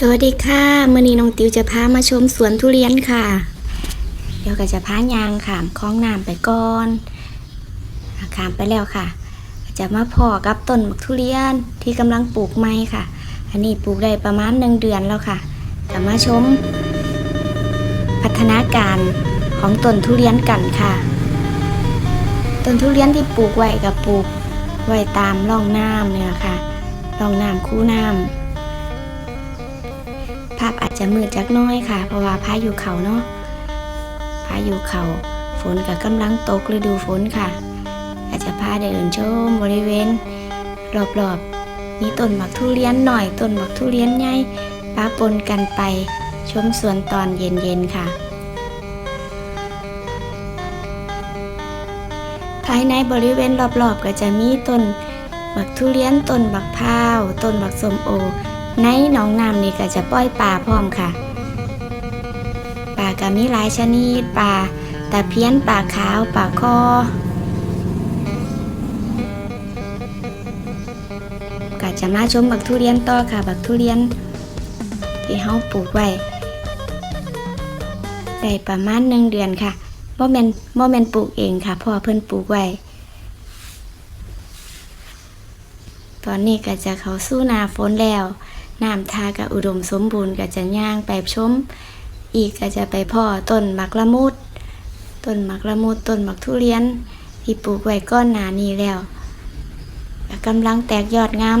สวัสดีค่ะมื่อนี้น้องติวจะพามาชมสวนทุเรียนค่ะ เดี๋ยวก็จะพายางขามคล้องน้ำไปก่อนขามไปแล้วค่ะ จะมาพอกับต้นมะทุเรียนที่กำลังปลูกใหม่ค่ะ อันนี้ปลูกได้ประมาณหนึ่งเดือนแล้วค่ะจะมาชม พัฒนาการของต้นทุเรียนกันค่ะ ต้นทุเรียนที่ปลูกไว้กับปลูกไว้ตามร่องน้ำเนี่ยค่ะร่องน้ำคู่น้ำ ภาพอาจจะมืดจักน้อยค่ะ เพราะว่าพายุเขาเนาะพายุเขาฝนกับกำลังตกฤดูฝนค่ะ อาจจะพาเดินชมบริเวณ รอบๆมีต้นหมักทุเรียนหน่อยต้นหมักทุเรียนใหญ่ปะปนกันไปชมสวนตอนเย็นๆค่ะ ภายในบริเวณรอบๆก็จะมีต้นหมักทุเรียนต้นบักพร้าวต้นบักสมโอ ในหนองน้ำนี่ก็จะปล่อยปลาพร้อมค่ะปลาก็มีหลายชนิดปลาตะเพียนปลาขาวปลาคอก็จะมาชมบักทุเรียนต่อค่ะ บักทุเรียนที่เฮาปลูกไว้ได้ประมาณหนึ่งเดือนค่ะบ่แมนบ่แมนปลูกเองค่ะพ่อเพิ่นปลูกไว้ตอนนี้ก็จะเขาสู้นาฝนแล้ว น้ำทากับอุดมสมบูรณ์ก็จะย่างไปชม อีกก็จะไปพ่อต้นมักละมุด ต้นมักละมุดต้นมักทุเรียน ที่ปลูกไว้ก้อนหนานี้แล้วกำลังแตกยอดงาม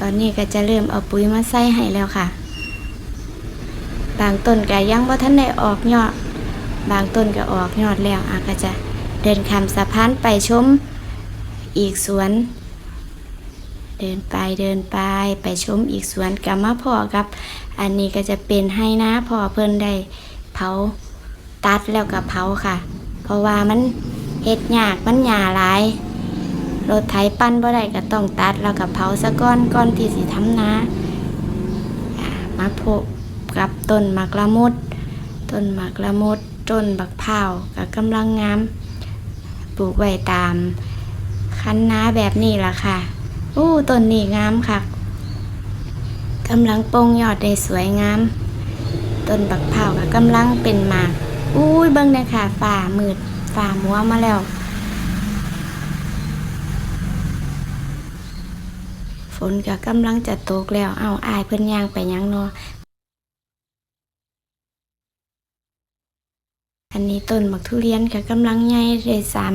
ตอนนี้ก็จะเริ่มเอาปุ๋ยมาใส่ให้แล้วค่ะ บางต้นก็ยังบ่ทันได้ออกยอด บางต้นก็ออกยอดแล้วอาก็จะเดินข้ามสะพานไปชม อีกสวน เดินไปเดินไปไปชมอีกสวนกับมาพ่อกับ อันนี้ก็จะเป็นให้นะพ่อเพิ่นได้เผาตัดแล้วกับเผาค่ะ เพราะว่ามันเฮ็ดยากมันหยาหลายรถไถปั้นบ่ได้ก็ต้องตัดแล้วกับเผาซะก่อนก่อนที่สิทำนาอ่ามาพบกับต้นมากละมุดต้นมากละมุดต้นบักพร้าวก็กำลังงามปลูกไว้ตามคันนาแบบนี้ล่ะค่ะ อู้ต้นนี้งามค่ะกำลังปงยอดได้สวยงาม ต้นบักเผาก็กำลังเป็นหมากอุ้ยเบิ้งเนยค่ะฝ่ามืดฝ่ามัวมาแล้ว ฝนก็กำลังจะตกแล้ว เอาอายเพิ่นยางไปยังเนาะอันนี้ต้นบักทุเรียนก็กำลังใหญ่ได้สาม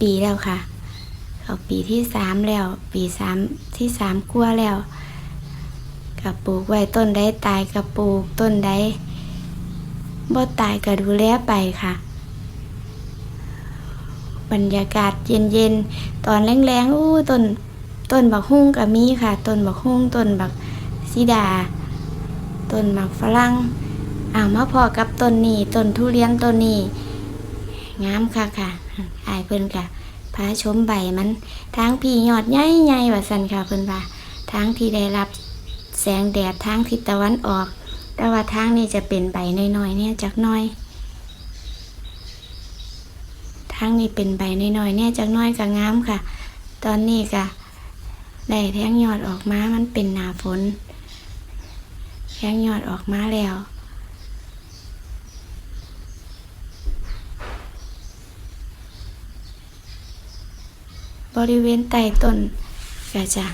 ปีแล้วค่ะ เขาปีที่สามแล้ว ปีสามที่สามกลัวแล้วกับปลูกไว้ต้นได้ตายกับปลูกต้นได้บ่ตายก็ดูแลไปค่ะ บรรยากาศเย็นๆ ตอนแรงๆอู้ต้นต้นบักฮุ่งก็มีค่ะ ต้นบักฮุ่งต้นบักซีดา ต้นหมักฝรั่งอ่ามาพอกับต้นนี้ต้นทุเรียนต้นนี้งามค่ะค่ะอายเพิ่นค่ะ พาชมใบมันทางพี่ยอดใหญ่ๆว่าสันค่ะเพิ่นว่าทางที่ได้รับแสงแดดทางทิศตะวันออก แต่ว่าทางนี้จะเป็นใบน้อยๆเนี่ยจักน้อยทางนี้เป็นใบน้อยๆเนี่ยจักน้อยก็งามค่ะ ตอนนี้ก็ได้แทงยอดออกมามันเป็นหนาฝนแทงยอดออกมาแล้ว บริเวณใต้ต้นก็จะ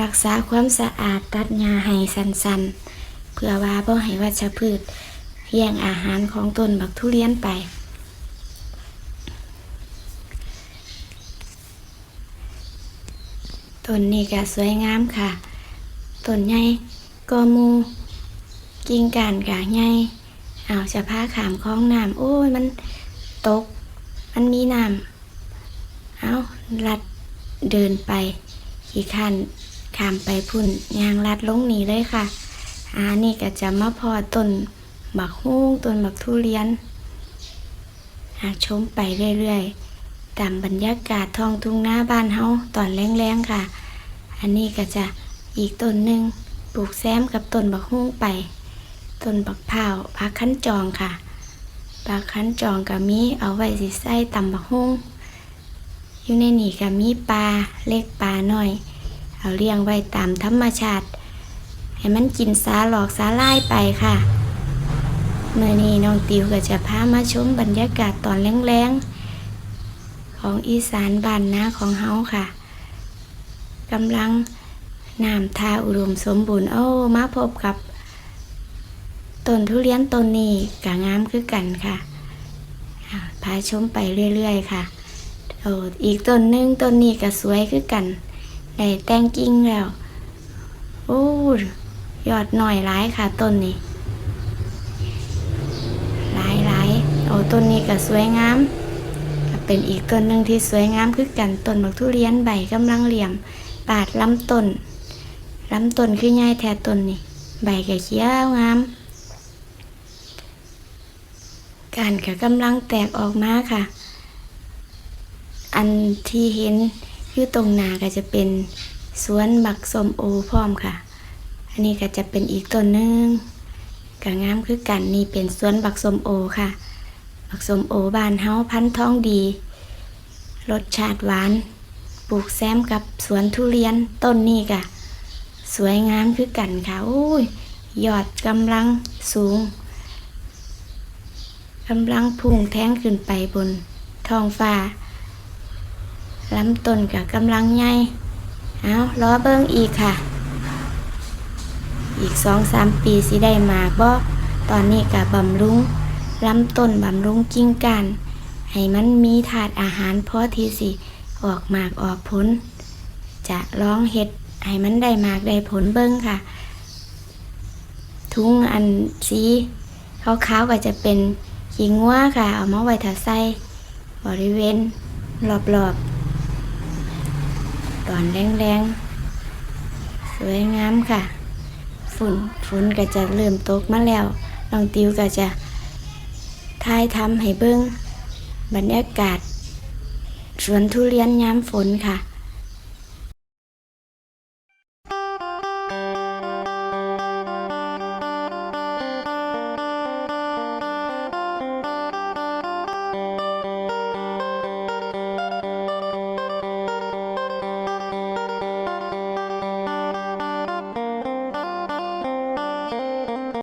รักษาความสะอาดตัดหญ้าให้สันๆ เพื่อว่าบ่ให้วัชพืชแย่งอาหารของต้นบักทุเรียนไปต้นนี้ก็สวยงามค่ะต้นใหญ่ก็มูกิ่งกานกะใหญ่เอาจะพาขามคลองน้ำโอ้ยมันตก มันมีน้ำ เอาลัดเดินไปขี่ขันขามไปพุ่นยางลัดลงหนีเลยค่ะอันนี้ก็จะมาพอต้นบักฮุ้งต้นบักทุเรียนหาชมไปเรื่อยๆ ตามบรรยากาศท้องทุ่งหน้าบ้านเฮาตอนแรงๆค่ะ อันนี้ก็จะอีกต้นหนึ่งปลูกแซมกับต้นบักฮุ้งไปต้นบักพร้าวพักขั้นจองค่ะพักขั้นจองกับมีเอาไว้สิใส่ตำบักฮุ้ง อยู่ในนี่ก็มีปลาเล็กปลาน้อย เอาเลี้ยงไว้ตามธรรมชาติ ให้มันกินสาหลอกสาลายไปค่ะเมื่อนี้น้องติวก็จะพามาชมบรรยากาศตอนแรงๆ ของอีสานบ้านนาของเฮาค่ะกำลังน้ำทาอุดมสมบูรณ์โอ้มาพบกับต้นทุเรียนต้นนี้กะงามคือกันค่ะพาชมไปเรื่อยๆค่ะ อ้อีกต้นหนึงต้นนี้ก็สวยคือกันได้แต่งกิ่งแล้วโอ้ยอดหน่อยหลายค่ะต้นนี้หลายหลายโอ้ต้นนี้ก็สวยงามเป็นอีกต้นหนึ่งที่สวยงามคือกันต้นบักทุเรียนใบกำลังเหลี่ยมปาดลำต้นลำต้นคือใหญ่แท้ต้นนี่ใบก็เขียวงามการก็กำลังแตกออกมาค่ะ อันที่เห็นอยู่ตรงหน้าก็จะเป็นสวนบักสมโอพร้อมค่ะ อันนี้ก็จะเป็นอีกต้นหนึ่งก็งามคือกันนี่เป็นสวนบักสมโอค่ะ บักสมโอบานเฮาพันท้องดี รสชาติหวาน ปลูกแซมกับสวนทุเรียนต้นนี้กะสวยงามคือกันค่ะโอ้ยยอดกำลังสูงกำลังพุ่งแท้งขึ้นไปบนท้องฟ้า ลำต้นกับกำลังใหญ่เอาล้อเบิ้งอีกค่ะ อีกสองสามปีสิได้หมากบ่ตอนนี้กับบำรุงลำต้นบำรุงกิ่งกานให้มันมีถาดอาหารพอทีสิ ออกหมากออกผล จะร้องเห็ดให้มันได้หมากได้ผลเบิ้งค่ะ ทุงอันสีขาวๆก็จะเป็นขิงงัวค่ะ เอามาไว้ถ้าใส่บริเวณรอบๆ ตอนแรงๆ สวยงามค่ะ ฝุ่นฝุ่นก็จะเริ่มตกมาแล้วน้องติวก็จะทายทำให้เบิ้งบรรยากาศสวนทุเรียนยามฝนค่ะ